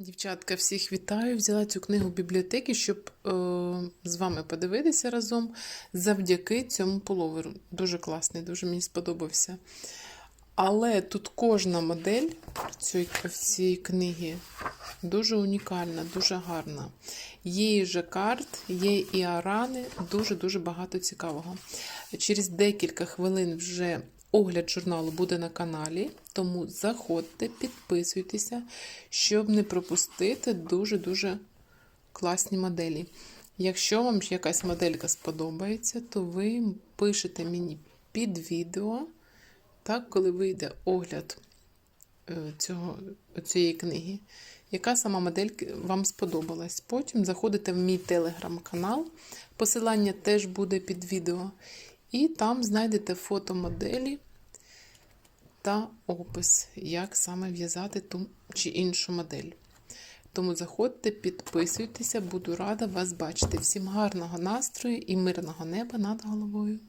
Дівчатка, всіх вітаю. Взяла цю книгу в бібліотеки, щоб е, з вами подивитися разом завдяки цьому пуловеру. Дуже класний, дуже мені сподобався. Але тут кожна модель в цій, книгі дуже унікальна, дуже гарна. Є і жакард, є і арани, дуже-дуже багато цікавого. Через декілька хвилин вже огляд журналу буде на каналі, тому заходьте, підписуйтеся, щоб не пропустити дуже-дуже класні моделі. Якщо вам якась моделька сподобається, то ви пишете мені під відео, так, коли вийде огляд е, цього, цієї книги, яка сама модель вам сподобалась. Потім заходите в мій телеграм-канал, посилання теж буде під відео, і там знайдете фото моделі та опис, як саме в'язати ту чи іншу модель. Тому заходьте, підписуйтеся, буду рада вас бачити. Всім гарного настрою і мирного неба над головою.